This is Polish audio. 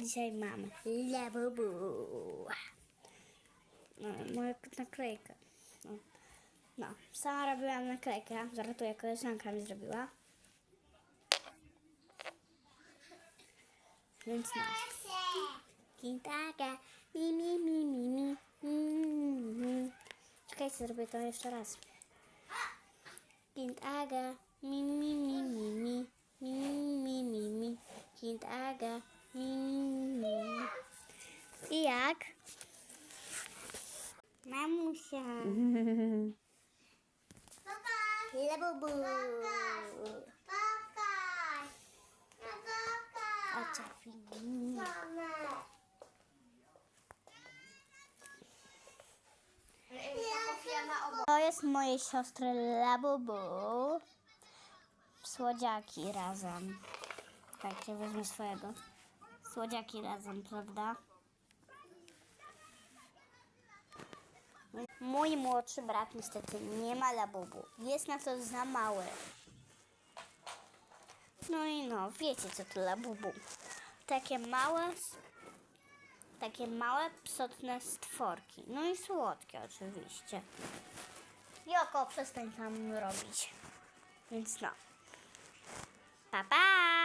dzisiaj mam labubu. No, moja naklejka. No. no, sama robiłam naklejkę. Zaraz tu jak koleżanka mi zrobiła. Więc no. Kintaga, mi, mi, mi, mi, mi, mi, mi. Czekajcie, zrobię to jeszcze raz. Kintaga, mi, mi, mi, mi, mi, mi, mi, mi, mi. Kintaga, mi, mi tak. Mamusia. Pokaż. Lebubu. Pokaż. Pokaż. No pokaż. Mama. To jest mojej siostry Labubu. Słodziaki razem. Tak, ja wezmę swojego. Słodziaki razem, prawda? Mój młodszy brat niestety nie ma Labubu. Jest na to za mały. No i no, wiecie co to Labubu. Takie małe, takie małe, psotne stworki. No i słodkie oczywiście. Joko, przestań tam robić. Więc no. Pa, pa!